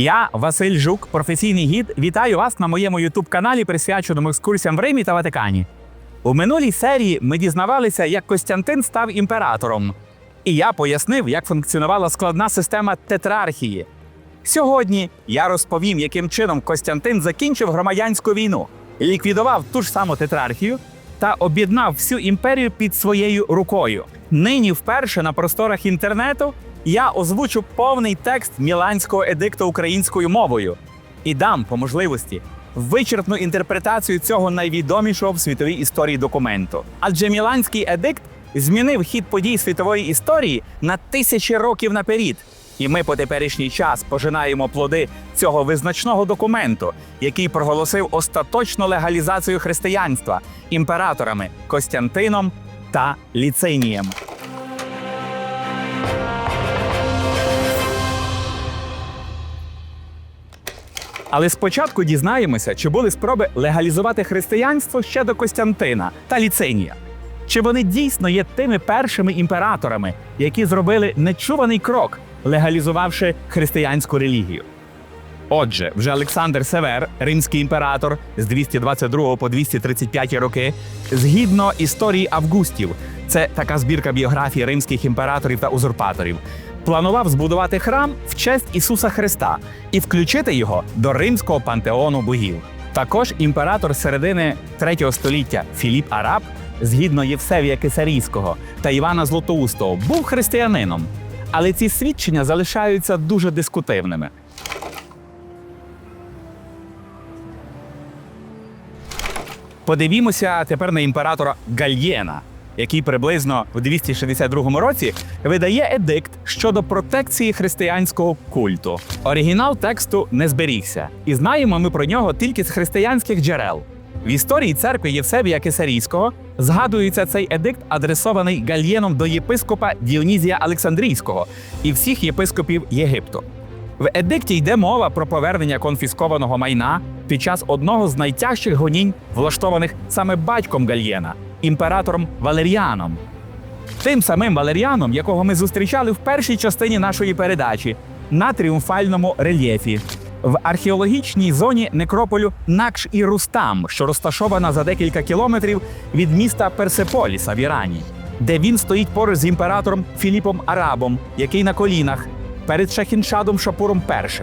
Я, Василь Жук, професійний гід, вітаю вас на моєму ютуб-каналі, присвяченому екскурсіям в Римі та Ватикані. У минулій серії ми дізнавалися, як Костянтин став імператором. І я пояснив, як функціонувала складна система тетрархії. Сьогодні я розповім, яким чином Костянтин закінчив громадянську війну, ліквідував ту ж саму тетрархію та об'єднав всю імперію під своєю рукою. Нині, вперше на просторах інтернету, я озвучу повний текст Міланського едикту українською мовою і дам по можливості вичерпну інтерпретацію цього найвідомішого в світовій історії документу. Адже Міланський едикт змінив хід подій світової історії на тисячі років наперед. І ми по теперішній час пожинаємо плоди цього визначного документу, який проголосив остаточну легалізацію християнства імператорами Костянтином та Ліцинієм. Але спочатку дізнаємося, чи були спроби легалізувати християнство ще до Костянтина та Ліцинія. Чи вони дійсно є тими першими імператорами, які зробили нечуваний крок, легалізувавши християнську релігію? Отже, вже Олександр Север, римський імператор з 222 по 235 роки, згідно історії Августів, це така збірка біографій римських імператорів та узурпаторів, планував збудувати храм в честь Ісуса Христа і включити його до римського пантеону богів. Також імператор середини 3 століття Філіп Араб, згідно Євсевія Кесарійського та Івана Златоустого, був християнином. Але ці свідчення залишаються дуже дискутивними. Подивімося тепер на імператора Гальєна, який приблизно в 262 році видає едикт щодо протекції християнського культу. Оригінал тексту не зберігся, і знаємо ми про нього тільки з християнських джерел. В історії церкви Євсевія Кесарійського згадується цей едикт, адресований Гальєном до єпископа Діонізія Олександрійського і всіх єпископів Єгипту. В едикті йде мова про повернення конфіскованого майна під час одного з найтяжчих гонінь, влаштованих саме батьком Гальєна, імператором Валеріаном. Тим самим Валеріаном, якого ми зустрічали в першій частині нашої передачі на тріумфальному рельєфі. В археологічній зоні некрополю Накш і Рустам, що розташована за декілька кілометрів від міста Персеполіса в Ірані, де він стоїть поруч з імператором Філіпом Арабом, який на колінах перед Шахіншадом Шапуром І.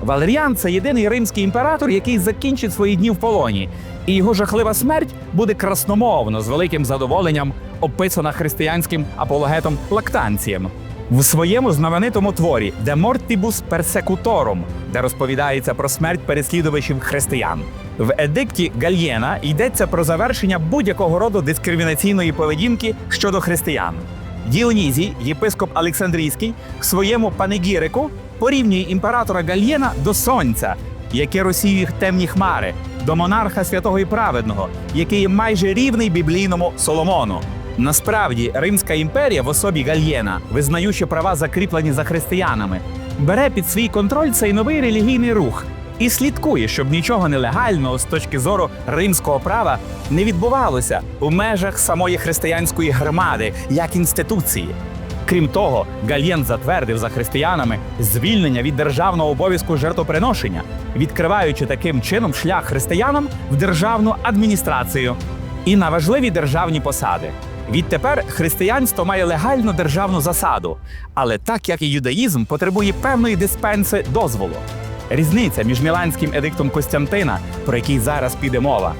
Валеріан це єдиний римський імператор, який закінчить свої дні в полоні, і його жахлива смерть буде красномовно з великим задоволенням описана християнським апологетом Лактанцієм. В своєму знаменитому творі De Mortibus Persecutorum, де розповідається про смерть переслідувачів християн. В едикті Гальєна йдеться про завершення будь-якого роду дискримінаційної поведінки щодо християн. Діонізій, єпископ Олександрійський, в своєму панегірику порівнює імператора Гальєна до сонця, яке розсіює темні хмари, до монарха святого і праведного, який майже рівний біблійному Соломону. Насправді, Римська імперія в особі Гальєна, визнаючи права закріплені за християнами, бере під свій контроль цей новий релігійний рух і слідкує, щоб нічого нелегального з точки зору римського права не відбувалося у межах самої християнської громади як інституції. Крім того, Гальєн затвердив за християнами звільнення від державного обов'язку жертвоприношення, відкриваючи таким чином шлях християнам в державну адміністрацію і на важливі державні посади. Відтепер християнство має легальну державну засаду, але так як і юдаїзм потребує певної диспенси дозволу. Різниця між Міланським едиктом Костянтина, про який зараз піде мова,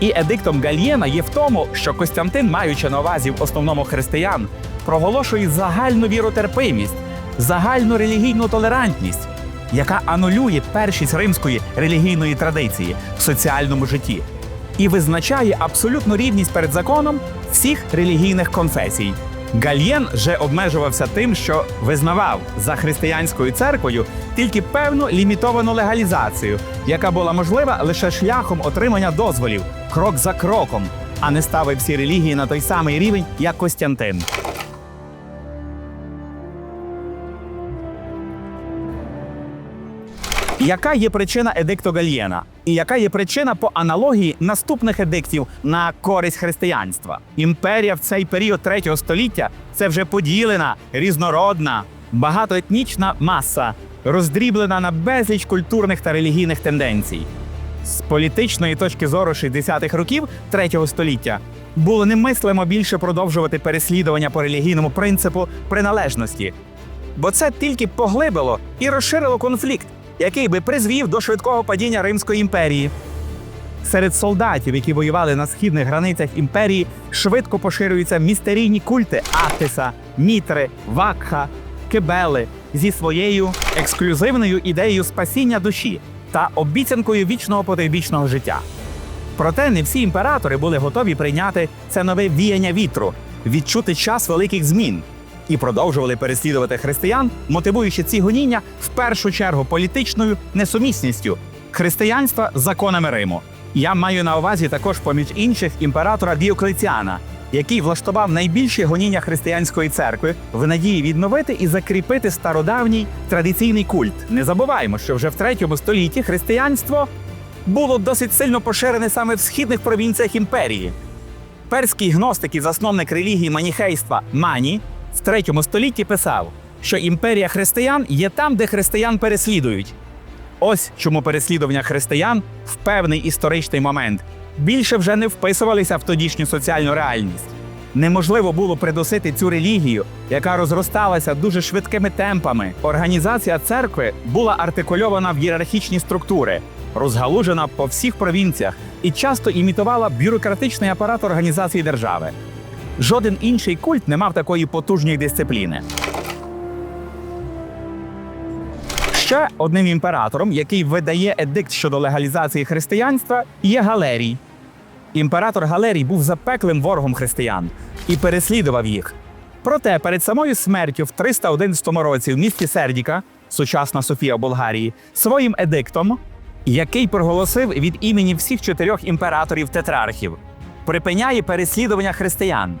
і едиктом Гальєна є в тому, що Костянтин, маючи на увазі в основному християн, проголошує загальну віротерпимість, загальну релігійну толерантність, яка анулює першість римської релігійної традиції в соціальному житті і визначає абсолютну рівність перед законом всіх релігійних конфесій. Гальєн же обмежувався тим, що визнавав за християнською церквою тільки певну лімітовану легалізацію, яка була можлива лише шляхом отримання дозволів, крок за кроком, а не ставив всі релігії на той самий рівень, як Костянтин. Яка є причина едикту Гальєна? І яка є причина по аналогії наступних едиктів на користь християнства? Імперія в цей період третього століття це вже поділена, різнородна, багатоетнічна маса. роздріблена на безліч культурних та релігійних тенденцій. З політичної точки зору 60-х років третього століття було немислимо більше продовжувати переслідування по релігійному принципу приналежності, бо це тільки поглибило і розширило конфлікт, який би призвів до швидкого падіння Римської імперії. Серед солдатів, які воювали на східних границях імперії, швидко поширюються містерійні культи Атиса, Мітри, Вакха, Кебели зі своєю ексклюзивною ідеєю спасіння душі та обіцянкою вічного потойбічного життя. Проте не всі імператори були готові прийняти це нове віяння вітру, відчути час великих змін і продовжували переслідувати християн, мотивуючи ці гоніння в першу чергу політичною несумісністю християнства з законами Риму. Я маю на увазі також, поміж інших, імператора Діоклеціана, який влаштував найбільші гоніння християнської церкви в надії відновити і закріпити стародавній традиційний культ. Не забуваємо, що вже в третьому столітті християнство було досить сильно поширене саме в східних провінціях імперії. Перський гностик і засновник релігії маніхейства Мані в третьому столітті писав, що імперія християн є там, де християн переслідують. Ось чому переслідування християн в певний історичний момент більше вже не вписувалися в тодішню соціальну реальність. Неможливо було придусити цю релігію, яка розросталася дуже швидкими темпами. Організація церкви була артикульована в ієрархічні структури, розгалужена по всіх провінціях і часто імітувала бюрократичний апарат організації держави. Жоден інший культ не мав такої потужної дисципліни. Ще одним імператором, який видає едикт щодо легалізації християнства, є Галерій. Імператор Галерій був запеклим ворогом християн і переслідував їх. Проте перед самою смертю в 311 році в місті Сердіка, сучасна Софія Болгарії, своїм едиктом, який проголосив від імені всіх чотирьох імператорів тетрархів, припиняє переслідування християн.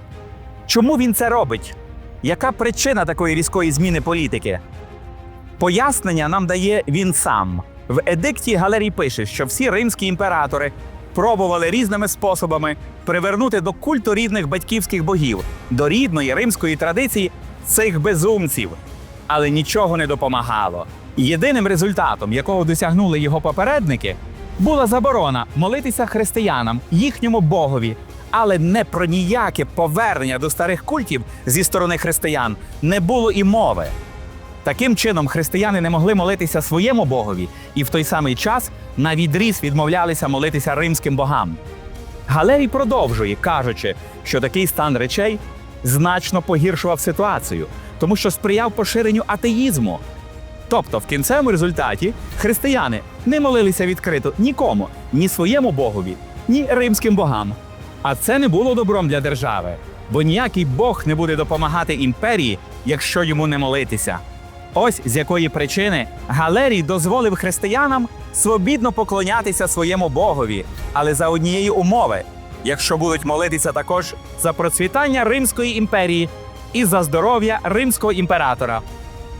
Чому він це робить? Яка причина такої різкої зміни політики? Пояснення нам дає він сам. В едикті Галерій пише, що всі римські імператори пробували різними способами привернути до культу рідних батьківських богів, до рідної римської традиції цих безумців, але нічого не допомагало. Єдиним результатом, якого досягнули його попередники, була заборона молитися християнам, їхньому богові, але не про ніяке повернення до старих культів зі сторони християн не було і мови. Таким чином, християни не могли молитися своєму богові, і в той самий час на відріз відмовлялися молитися римським богам. Галерій продовжує, кажучи, що такий стан речей значно погіршував ситуацію, тому що сприяв поширенню атеїзму. Тобто, в кінцевому результаті християни не молилися відкрито нікому, ні своєму богові, ні римським богам. А це не було добром для держави, бо ніякий Бог не буде допомагати імперії, якщо йому не молитися. Ось з якої причини Галерій дозволив християнам свобідно поклонятися своєму богові, але за однієї умови, якщо будуть молитися також за процвітання Римської імперії і за здоров'я римського імператора.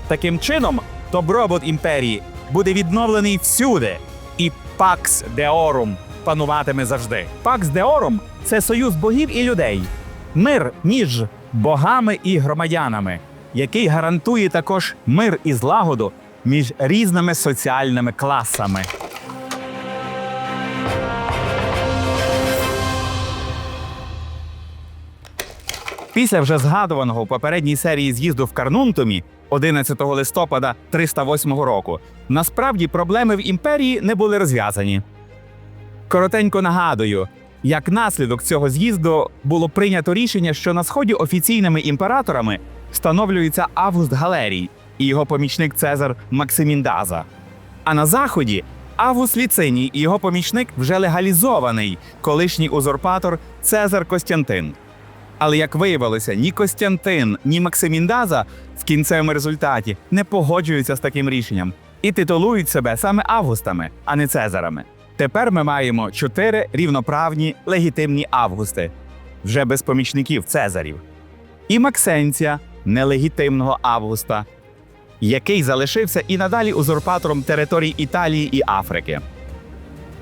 Таким чином, добробут імперії буде відновлений всюди, і Пакс Деорум пануватиме завжди. Пакс Деорум це союз богів і людей, мир між богами і громадянами, який гарантує також мир і злагоду між різними соціальними класами. Після вже згадуваного в попередній серії з'їзду в Карнунтумі 11 листопада 308 року насправді проблеми в імперії не були розв'язані. Коротенько нагадую, як наслідок цього з'їзду було прийнято рішення, що на сході офіційними імператорами встановлюється Август Галерій і його помічник Цезар Максимін Даза. А на заході Август Ліциній і його помічник вже легалізований колишній узурпатор Цезар Костянтин. Але як виявилося, ні Костянтин, ні Максиміндаза в кінцевому результаті не погоджуються з таким рішенням і титулують себе саме Августами, а не Цезарами. Тепер ми маємо чотири рівноправні легітимні Августи, вже без помічників Цезарів, і Максенція нелегітимного Августа, який залишився і надалі узурпатором територій Італії і Африки.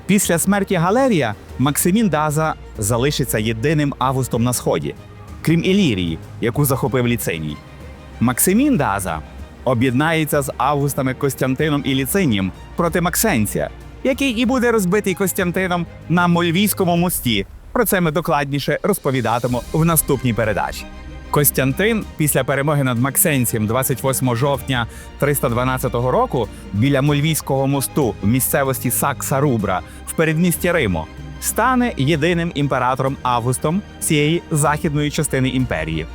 Після смерті Галерія Максимін Даза залишиться єдиним августом на сході, крім Ілірії, яку захопив ліциній. Максимін Даза об'єднається з Августами Костянтином і Ліцинієм проти Максенція, який і буде розбитий Костянтином на Мольвійському мості. Про це ми докладніше розповідатимемо в наступній передачі. Костянтин після перемоги над Максенцієм 28 жовтня 312 року біля Мольвійського мосту в місцевості Сакса Рубра в передмісті Риму стане єдиним імператором Августом цієї західної частини імперії.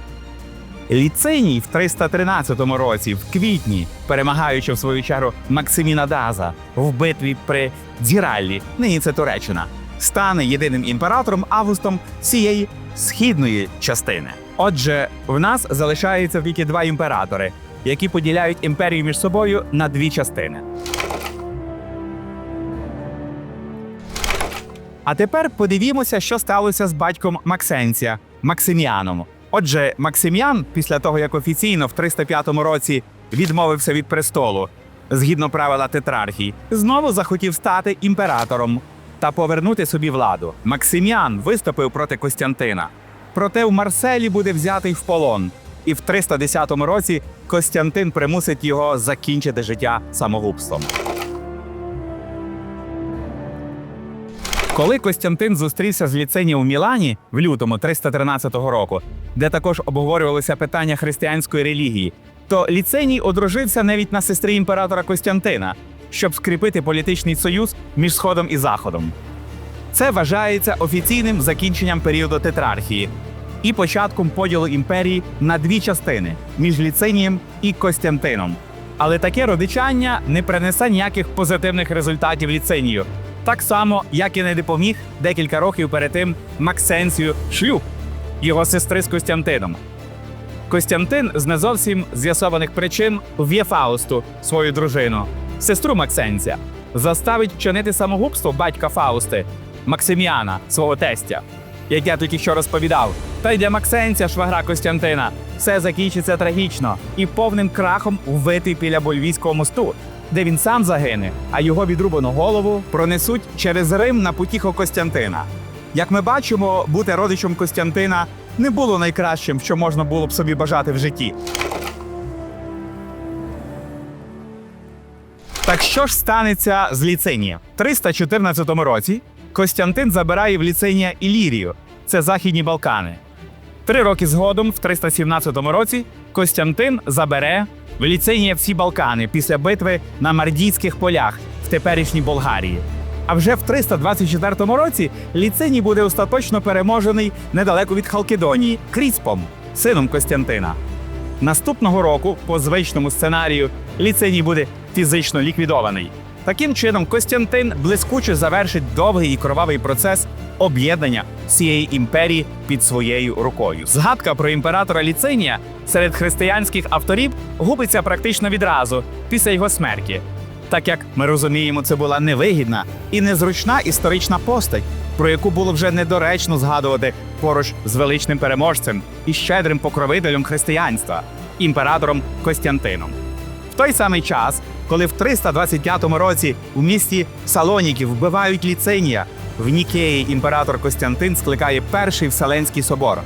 Ліциній в 313 році, в квітні, перемагаючи в свою чергу Максиміна Даза в битві при Дзіраллі, нині це Туреччина, стане єдиним імператором Августом цієї східної частини. Отже, в нас залишається тільки два імператори, які поділяють імперію між собою на дві частини. А тепер подивімося, що сталося з батьком Максенція Максиміаном. Отже, Максиміан, після того як офіційно в 305 році відмовився від престолу, згідно правила тетрархії, знову захотів стати імператором та повернути собі владу. Максиміан виступив проти Костянтина. Проте в Марселі буде взятий в полон, і в 310 році Костянтин примусить його закінчити життя самогубством. Коли Костянтин зустрівся з ліценієм у Мілані в лютому 313 року, де також обговорювалися питання християнської релігії, то ліценій одружився навіть на сестрі імператора Костянтина, щоб скріпити політичний союз між Сходом і Заходом. Це вважається офіційним закінченням періоду тетрархії і початком поділу імперії на дві частини між ліценієм і Костянтином. Але таке родичання не принесе ніяких позитивних результатів ліценію, так само, як і не допоміг декілька років перед тим Максенцію шлюб його сестри з Костянтином. Костянтин з не зовсім з'ясованих причин в'є Фаусту, свою дружину, сестру Максенця, заставить вчинити самогубство батька Фаусти, Максиміана, свого тестя, як я тільки що розповідав. Та й для Максенця, швагра Костянтина, все закінчиться трагічно і повним крахом вбитий біля Больвійського мосту, де він сам загине, а його відрубану голову пронесуть через Рим на потіху Костянтина. Як ми бачимо, бути родичем Костянтина не було найкращим, що можна було б собі бажати в житті. Так що ж станеться з Ліцинієм? В 314 році Костянтин забирає в Ліцинія Ілірію, це Західні Балкани. Три роки згодом, в 317 році, Костянтин забере в Ліцинія всі Балкани після битви на Мардійських полях в теперішній Болгарії. А вже в 324 році Ліциній буде остаточно переможений недалеко від Халкидонії Кріспом, сином Костянтина. Наступного року, по звичному сценарію, ліценій буде фізично ліквідований. Таким чином, Костянтин блискуче завершить довгий і кровавий процес об'єднання всієї імперії під своєю рукою. Згадка про імператора Ліцинія серед християнських авторів губиться практично відразу після його смерті. Так як ми розуміємо, це була невигідна і незручна історична постать, про яку було вже недоречно згадувати поруч з величним переможцем і щедрим покровителем християнства імператором Костянтином. В той самий час, коли в 325 році у місті Салоніків вбивають ліценія, в Нікеї імператор Костянтин скликає перший Вселенський собор.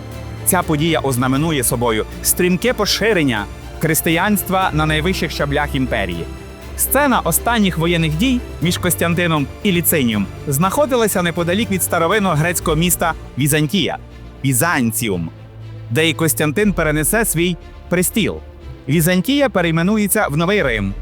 Ця подія ознаменує собою стрімке поширення християнства на найвищих щаблях імперії. Сцена останніх воєнних дій між Костянтином і Ліцинієм знаходилася неподалік від старовинного грецького міста Візантія Візанціум, де і Костянтин перенесе свій престіл. Візантія перейменується в Новий Рим,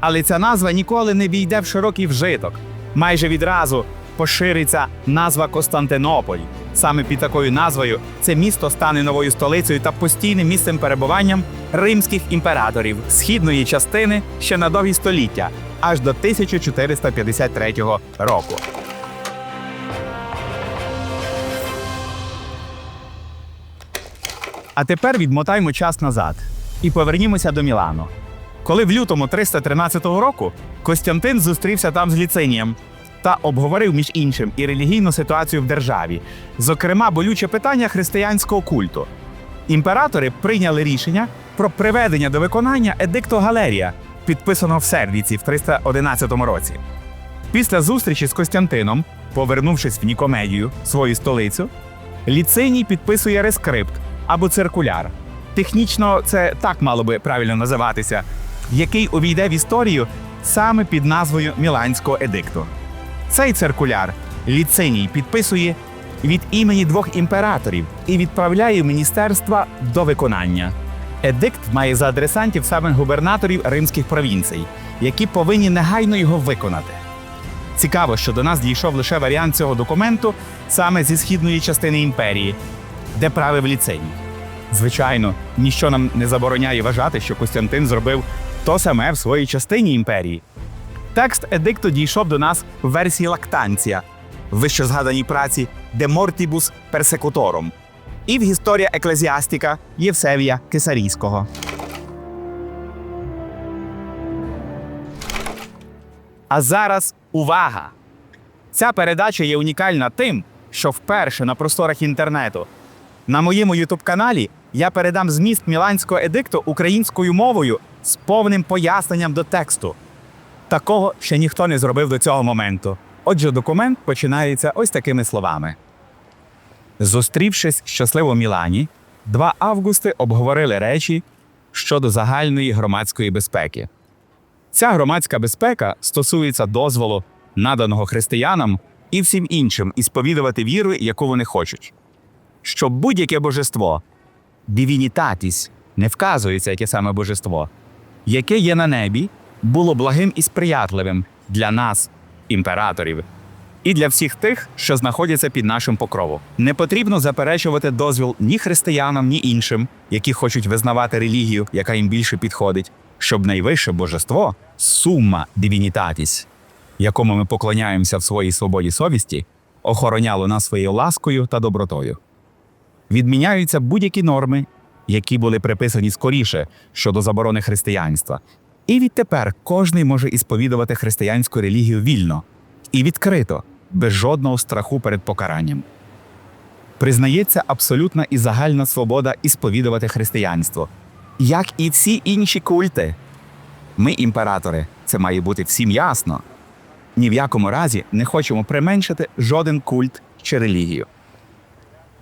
але ця назва ніколи не війде в широкий вжиток. Майже відразу пошириться назва Константинополь. Саме під такою назвою це місто стане новою столицею та постійним місцем перебуванням римських імператорів східної частини ще на довгі століття, аж до 1453 року. А тепер відмотаймо час назад і повернімося до Мілану. Коли в лютому 313 року Костянтин зустрівся там з ліцинієм та обговорив між іншим і релігійну ситуацію в державі, зокрема болюче питання християнського культу. Імператори прийняли рішення про приведення до виконання едикту Галерія, підписаного в Сервіці в 311 році. Після зустрічі з Костянтином, повернувшись в Нікомедію, свою столицю, Ліциній підписує рескрипт або циркуляр. Технічно це так мало би правильно називатися, який увійде в історію саме під назвою Міланського едикту. Цей циркуляр ліциній підписує від імені двох імператорів і відправляє в міністерства до виконання. Едикт має за адресантів саме губернаторів римських провінцій, які повинні негайно його виконати. Цікаво, що до нас дійшов лише варіант цього документу саме зі східної частини імперії, де правив ліценій. Звичайно, ніщо нам не забороняє вважати, що Костянтин зробив то саме в своїй частині імперії. Текст едикту дійшов до нас в версії лактанція, в вищезгаданій праці De Mortibus Persecutorum і в Історія еклезіастика Євсевія Кесарійського. А зараз увага! Ця передача є унікальна тим, що вперше на просторах інтернету на моєму ютуб-каналі я передам зміст Міланського едикту українською мовою з повним поясненням до тексту. Такого ще ніхто не зробив до цього моменту. Отже, документ починається ось такими словами. Зустрівшись щасливо в Мілані, два августи обговорили речі щодо загальної громадської безпеки. Ця громадська безпека стосується дозволу, наданого християнам і всім іншим і сповідувати віру, яку вони хочуть. Щоб будь-яке божество, дивінітатіс, не вказується, яке саме божество, яке є на небі, було благим і сприятливим для нас, імператорів, і для всіх тих, що знаходяться під нашим покровом. Не потрібно заперечувати дозвіл ні християнам, ні іншим, які хочуть визнавати релігію, яка їм більше підходить, щоб найвище божество сума дивінітатіс, якому ми поклоняємося в своїй свободі совісті, охороняло нас своєю ласкою та добротою. Відміняються будь-які норми, які були приписані скоріше щодо заборони християнства. І відтепер кожний може ісповідувати християнську релігію вільно і відкрито, без жодного страху перед покаранням. Признається абсолютна і загальна свобода ісповідувати християнство, як і всі інші культи. Ми, імператори, це має бути всім ясно. Ні в якому разі не хочемо применшити жоден культ чи релігію.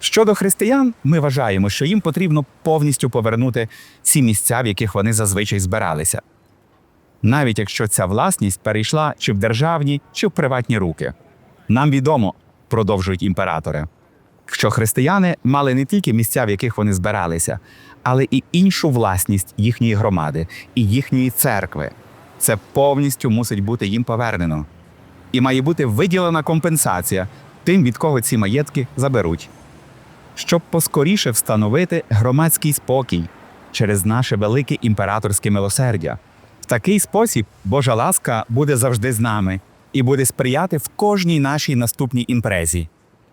Щодо християн, ми вважаємо, що їм потрібно повністю повернути ці місця, в яких вони зазвичай збиралися, навіть якщо ця власність перейшла чи в державні, чи в приватні руки. Нам відомо, продовжують імператори, що християни мали не тільки місця, в яких вони збиралися, але і іншу власність їхньої громади і їхньої церкви. Це повністю мусить бути їм повернено. І має бути виділена компенсація тим, від кого ці маєтки заберуть щоб поскоріше встановити громадський спокій через наше велике імператорське милосердя. Такий спосіб Божа ласка буде завжди з нами і буде сприяти в кожній нашій наступній імпрезі,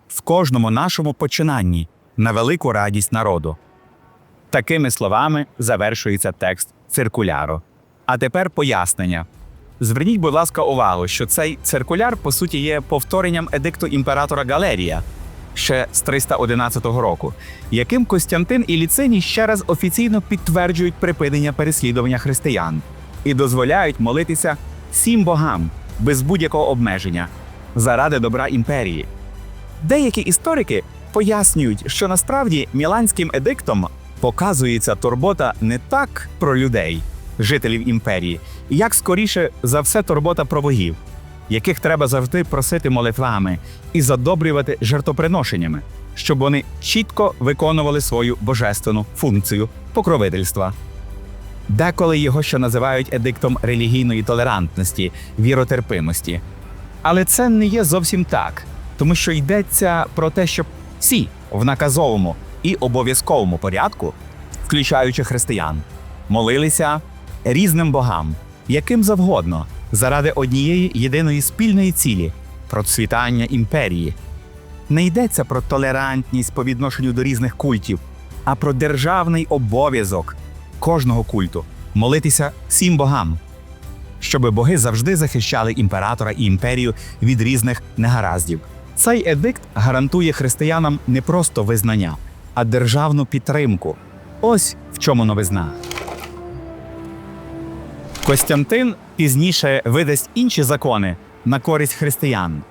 в кожному нашому починанні на велику радість народу. Такими словами завершується текст циркуляру. А тепер пояснення. Зверніть, будь ласка, увагу, що цей циркуляр, по суті, є повторенням едикту імператора Галерія ще з 311 року, яким Костянтин і Ліциній ще раз офіційно підтверджують припинення переслідування християн і дозволяють молитися всім богам без будь-якого обмеження заради добра імперії. Деякі історики пояснюють, що насправді Міланським едиктом показується турбота не так про людей, жителів імперії, як скоріше за все турбота про богів, яких треба завжди просити молитвами і задобрювати жертвоприношеннями, щоб вони чітко виконували свою божественну функцію покровительства. Деколи його ще називають едиктом релігійної толерантності, віротерпимості. Але це не є зовсім так, тому що йдеться про те, щоб всі в наказовому і обов'язковому порядку, включаючи християн, молилися різним богам, яким завгодно, заради однієї єдиної спільної цілі процвітання імперії. Не йдеться про толерантність по відношенню до різних культів, а про державний обов'язок кожного культу молитися всім богам, щоб боги завжди захищали імператора і імперію від різних негараздів. Цей едикт гарантує християнам не просто визнання, а державну підтримку. Ось в чому новизна. Костянтин пізніше видасть інші закони на користь християн.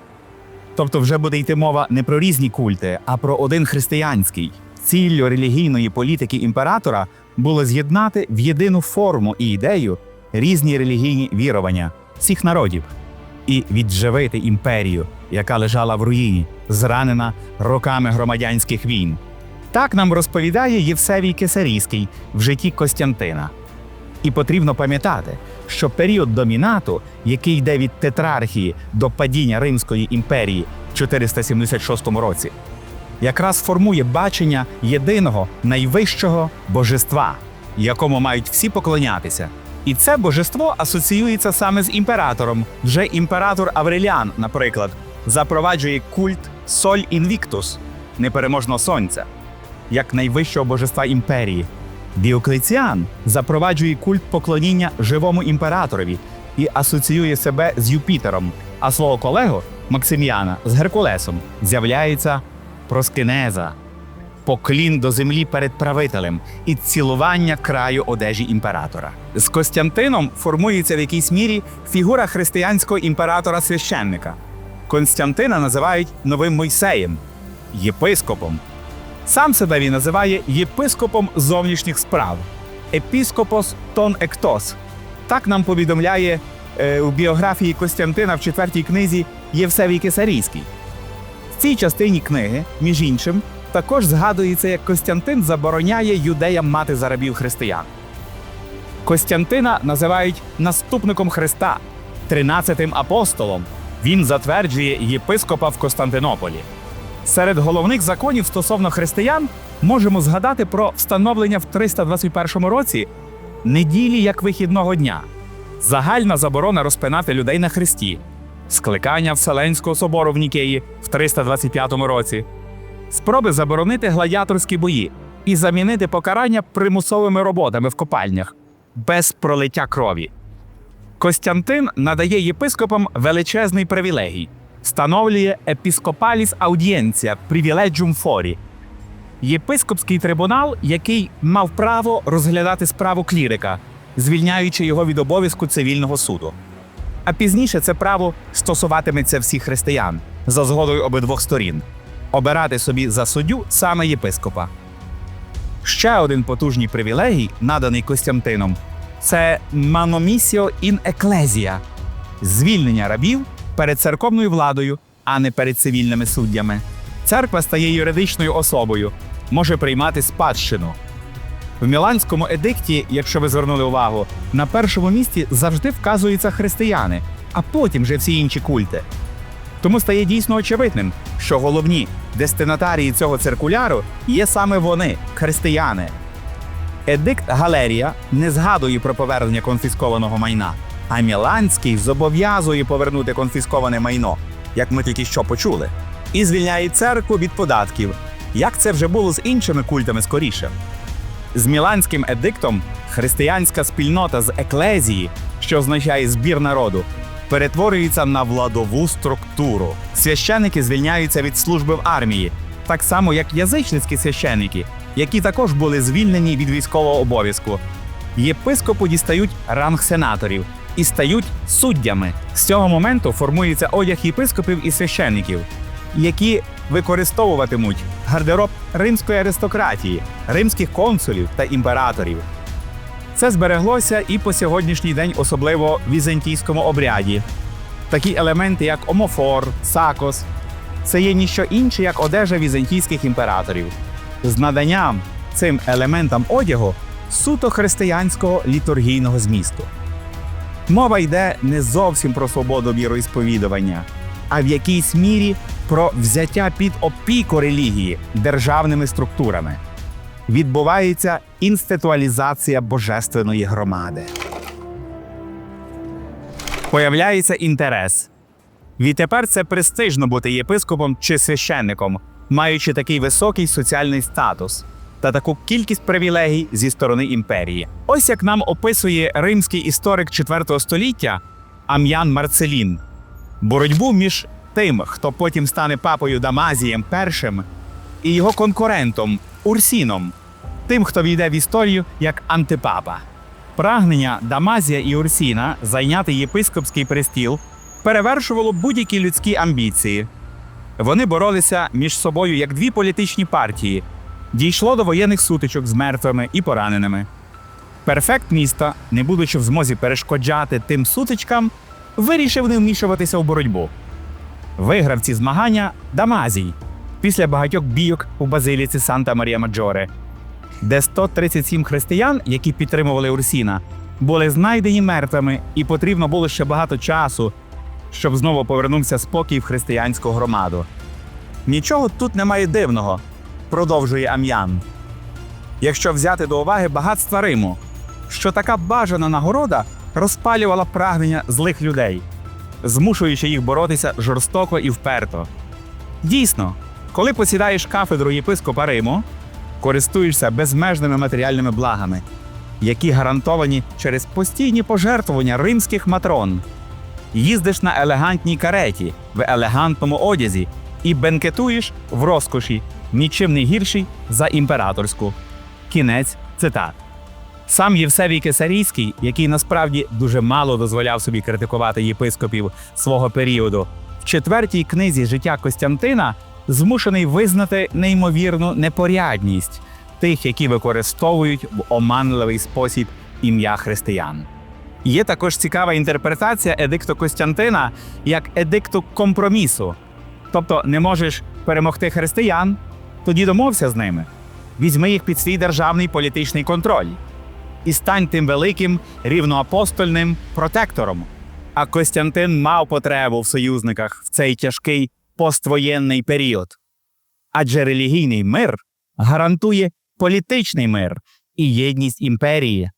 Тобто, вже буде йти мова не про різні культи, а про один християнський. Ціллю релігійної політики імператора було з'єднати в єдину форму і ідею різні релігійні вірування всіх народів і відживити імперію, яка лежала в руїні, зранена роками громадянських війн. Так нам розповідає Євсевій Кесарійський в житті Костянтина. І потрібно пам'ятати, що період домінату, який йде від тетрархії до падіння Римської імперії в 476 році, якраз формує бачення єдиного найвищого божества, якому мають всі поклонятися. І це божество асоціюється саме з імператором. Вже імператор Авреліан, наприклад, запроваджує культ Соль Інвіктус непереможного сонця, як найвищого божества імперії. Діоклеціан запроваджує культ поклоніння живому імператорові і асоціює себе з Юпітером, а свого колегу Максиміана з Геркулесом з'являється проскинеза, поклін до землі перед правителем і цілування краю одежі імператора. З Костянтином формується в якійсь мірі фігура християнського імператора священника. Константина називають новим Мойсеєм, єпископом. Сам себе він називає єпископом зовнішніх справ, епіскопос тон ектос. Так нам повідомляє е, у біографії Костянтина в четвертій книзі Євсевій Кесарійський. Цій частині книги, між іншим, також згадується, як Костянтин забороняє юдеям мати за рабів християн. Костянтина називають наступником Христа, тринадцятим апостолом. Він затверджує єпископа в Константинополі. Серед головних законів стосовно християн можемо згадати про встановлення в 321 році неділі як вихідного дня, загальна заборона розпинати людей на хресті, скликання Вселенського собору в Нікеї в 325 році, спроби заборонити гладіаторські бої і замінити покарання примусовими роботами в копальнях без пролиття крові. Костянтин надає єпископам величезний привілегій, встановлює епіскопаліс аудієнція привіледжум форі. Єпископський трибунал, який мав право розглядати справу клірика, звільняючи його від обов'язку цивільного суду. А пізніше це право стосуватиметься всіх християн за згодою обидвох сторін, обирати собі за суддю саме єпископа. Ще один потужний привілегій, наданий Костянтином, це маномісіо ін еклезія звільнення рабів перед церковною владою, а не перед цивільними суддями. Церква стає юридичною особою, може приймати спадщину. В Міланському едикті, якщо ви звернули увагу, на першому місці завжди вказуються християни, а потім вже всі інші культи. Тому стає дійсно очевидним, що головні дестинатарії цього циркуляру є саме вони християни. Едикт Галерія не згадує про повернення конфіскованого майна, а Міланський зобов'язує повернути конфісковане майно, як ми тільки що почули, і звільняє церкву від податків, як це вже було з іншими культами скоріше. З Міланським едиктом християнська спільнота з еклезії, що означає збір народу, перетворюється на владову структуру. Священники звільняються від служби в армії, так само як язичницькі священики, які також були звільнені від військового обов'язку. Єпископу дістають ранг сенаторів і стають суддями. З цього моменту формується одяг єпископів і священників, які використовуватимуть гардероб римської аристократії, римських консулів та імператорів. Це збереглося і по сьогоднішній день, особливо в візантійському обряді. Такі елементи, як омофор, сакос, це є ніщо інше, як одежа візантійських імператорів. З наданням цим елементам одягу суто християнського літургійного змісту. Мова йде не зовсім про свободу віроісповідування, а в якійсь мірі про взяття під опіку релігії державними структурами. Відбувається інституалізація божественної громади. Появляється інтерес. Відтепер це престижно бути єпископом чи священником, маючи такий високий соціальний статус та таку кількість привілегій зі сторони імперії. Ось як нам описує римський історик IV століття Ам'ян Марцелін боротьбу між тим, хто потім стане папою Дамазієм І, і його конкурентом Урсіном, тим, хто війде в історію як антипапа. Прагнення Дамазія і Урсіна зайняти єпископський престіл перевершувало будь-які людські амбіції. Вони боролися між собою як дві політичні партії. Дійшло до воєнних сутичок з мертвими і пораненими. Перфект міста, не будучи в змозі перешкоджати тим сутичкам, вирішив не вмішуватися у боротьбу. Виграв ці змагання Дамазій після багатьох бійок у базиліці Санта Марія Маджоре, де 137 християн, які підтримували Урсіна, були знайдені мертвими, і потрібно було ще багато часу, щоб знову повернувся спокій в християнську громаду. Нічого тут немає дивного, продовжує Ам'ян. Якщо взяти до уваги багатства Риму, що така бажана нагорода розпалювала прагнення злих людей, змушуючи їх боротися жорстоко і вперто. Дійсно, коли посідаєш кафедру єпископа Риму, користуєшся безмежними матеріальними благами, які гарантовані через постійні пожертвування римських матрон. Їздиш на елегантній кареті в елегантному одязі і бенкетуєш в розкоші, нічим не гірший за імператорську. Кінець цитат. Сам Євсевій Кесарійський, який насправді дуже мало дозволяв собі критикувати єпископів свого періоду, в четвертій книзі життя Костянтина змушений визнати неймовірну непорядність тих, які використовують в оманливий спосіб ім'я християн. Є також цікава інтерпретація едикту Костянтина як едикту компромісу. Тобто не можеш перемогти християн, тоді домовся з ними. Візьми їх під свій державний політичний контроль і стань тим великим рівноапостольним протектором. А Костянтин мав потребу в союзниках в цей тяжкий поствоєнний період. Адже релігійний мир гарантує політичний мир і єдність імперії.